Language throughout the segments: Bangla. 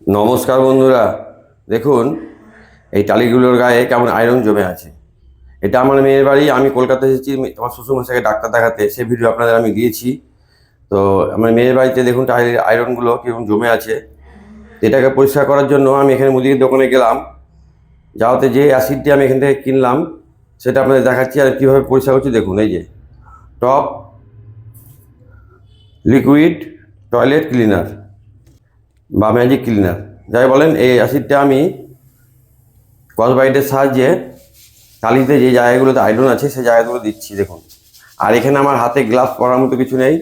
নমস্কার বন্ধুরা। দেখুন, এই টালিগুলোর গায়ে কেমন আয়রন জমে আছে। এটা আমার মেয়ের বাড়ি, আমি কলকাতা এসেছি আমার শ্বশুরমশাইকে ডাক্তার দেখাতে। সে ভিডিও আপনাদের আমি দিয়েছি। তো আমার মেয়ের বাড়িতে দেখুন টাইল আয়রনগুলো কীরকম জমে আছে। এটাকে পরিষ্কার করার জন্য আমি এখানে মুদির দোকানে গেলাম। যাওয়াতে যে অ্যাসিডটি আমি এখান থেকে কিনলাম, সেটা আপনাদের দেখাচ্ছি আর কীভাবে পরিষ্কার করছি। দেখুন, এই যে টপ লিকুইড টয়লেট ক্লিনার বা ম্যাজিক ক্লিনার যাই বলেন, এই অ্যাসিডটা আমি কসবাইটের সাহায্যে টালিতে যে জায়গাগুলোতে আয়রন আছে, সেই জায়গাগুলো দিচ্ছি, দেখুন। আর এখানে আমার হাতে গ্লাভস পরার মতো কিছু নেই।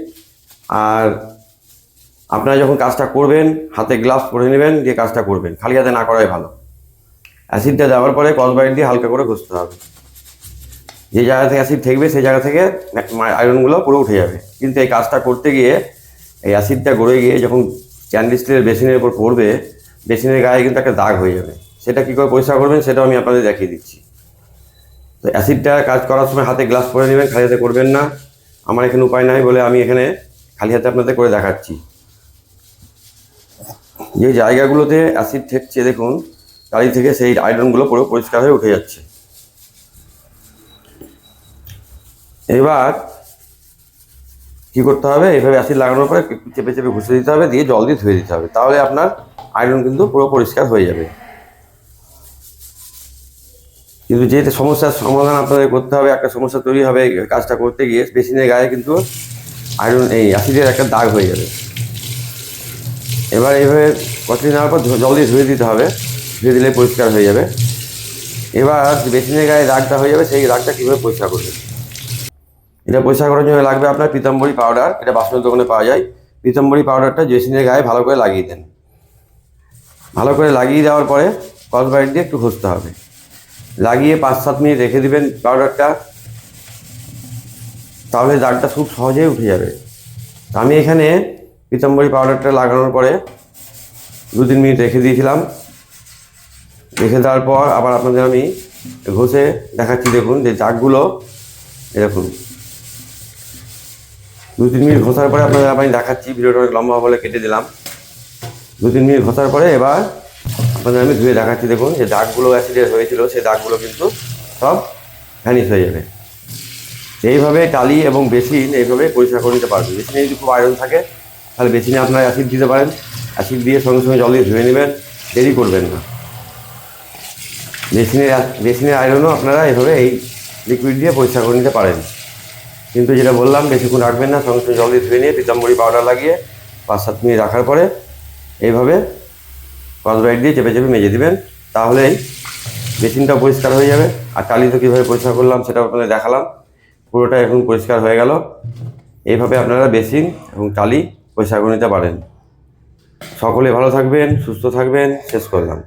আর আপনারা যখন কাজটা করবেন, হাতে গ্লাভস পরে নেবেন দিয়ে কাজটা করবেন। খালি হাতে না করাই ভালো। অ্যাসিডটা দেওয়ার পরে কসবাইট দিয়ে হালকা করে ঘষতে হবে। যে জায়গা থেকে অ্যাসিড থাকবে সেই জায়গা থেকে আয়রনগুলো পুরো উঠে যাবে। কিন্তু এই কাজটা করতে গিয়ে, এই অ্যাসিডটা গড়ে গিয়ে যখন ক্যান্ডি স্টিলের বেসিনের উপর পড়বে, বেসিনের গায়ে কিন্তু একটা দাগ হয়ে যাবে। সেটা কী করে পরিষ্কার করবেন সেটাও আমি আপনাদের দেখিয়ে দিচ্ছি। তো অ্যাসিডটা কাজ করার সময় হাতে গ্লাস পরে নেবেন, খালি হাতে করবেন না। আমার এখানে উপায় নাই বলে আমি এখানে খালি হাতে আপনাদের করে দেখাচ্ছি। যে জায়গাগুলোতে অ্যাসিড ঠেকছে, দেখুন গাড়ি থেকে সেই আয়রনগুলো পুরো পরিষ্কার হয়ে উঠে যাচ্ছে। এবার কি করতে হবে? এইভাবে অ্যাসিড লাগানোর পরে চেপে চেপে ঘষে দিতে হবে, দিয়ে জল দিয়ে ধুয়ে দিতে হবে। তাহলে আপনার আয়রন কিন্তু পুরো পরিষ্কার হয়ে যাবে। কিন্তু যেটা সমস্যার সমাধান আপনাদের করতে হবে, একটা সমস্যা তৈরি হবে কাজটা করতে গিয়ে বেসিনের গায়ে কিন্তু আয়রন এই অ্যাসিডের একটা দাগ হয়ে যাবে। এবার এইভাবে কচলি নেওয়ার পর জল দিয়ে ধুয়ে দিতে হবে, ধুয়ে দিলে পরিষ্কার হয়ে যাবে। এবার বেসিনের গায়ে দাগটা হয়ে যাবে, সেই দাগটা কীভাবে পরিষ্কার করবে এটা পরিষ্কার করার জন্য লাগবে আপনার পিতাম্বরী পাউডার এটা বাসনের দোকানে পাওয়া যায়। পিতাম্বরী পাউডারটা জেসিনের গায়ে ভালো করে লাগিয়ে দেন। ভালো করে লাগিয়ে দেওয়ার পরে কসবাইট দিয়ে একটু ঘষতে হবে। লাগিয়ে পাঁচ সাত মিনিট রেখে দিবেন পাউডারটা তাহলে দাগটা খুব সহজেই উঠে যাবে। আমি এখানে পিতাম্বরী পাউডারটা লাগানোর পরে দু তিন মিনিট রেখে দিয়েছিলাম। রেখে দেওয়ার পর আবার আপনাদের আমি ঘষে দেখাচ্ছি। দেখুন যে দাগগুলো এরকম দু তিন মিনিট ঘষার পরে আপনাদের আমি দেখাচ্ছি, ভিডিওটা অনেক লম্বা বলে কেটে দিলাম। দু তিন মিনিট ঘষার পরে এবার আপনাদের আমি ধুয়ে দেখাচ্ছি, দেখুন যে দাগগুলো অ্যাসিডের হয়েছিল, সেই দাগগুলো কিন্তু সব ভ্যানিশ হয়ে যাবে। এইভাবে টালি এবং বেসিন এইভাবে পরিষ্কার করে নিতে পারবেন। বেসিনে যদি খুব আয়রন থাকে, তাহলে বেসিনে আপনারা অ্যাসিড দিতে পারেন। অ্যাসিড দিয়ে সঙ্গে সঙ্গে জল দিয়ে ধুয়ে নেবেন, দেরি করবেন না। বেসিনের বেসিনের আয়রনও আপনারা এইভাবে এই লিকুইড দিয়ে পরিষ্কার করে নিতে পারেন। কিন্তু যেটা বললাম বেশিক্ষণ রাখবেন না, সঙ্গে সঙ্গে জল দিয়ে ধুয়ে নিয়ে পিতাম্বরী পাউডার লাগিয়ে পাঁচ সাত মিনিট রাখার পরে এইভাবে পাঁচ কসব্রাইট দিয়ে চেপে চেপে মেজে দিবেন, তাহলেই বেসিনটা পরিষ্কার হয়ে যাবে। আর টালি তো কীভাবে পরিষ্কার করলাম সেটাও আপনাদের দেখালাম। পুরোটা এখন পরিষ্কার হয়ে গেল। এইভাবে আপনারা বেসিন এবং টালি পরিষ্কার করে নিতে পারেন। সকলে ভালো থাকবেন, সুস্থ থাকবেন, শেষ করলাম।